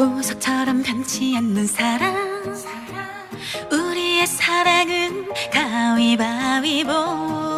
보석처럼 변치 않는 사랑. 우리의 사랑은 가위바위보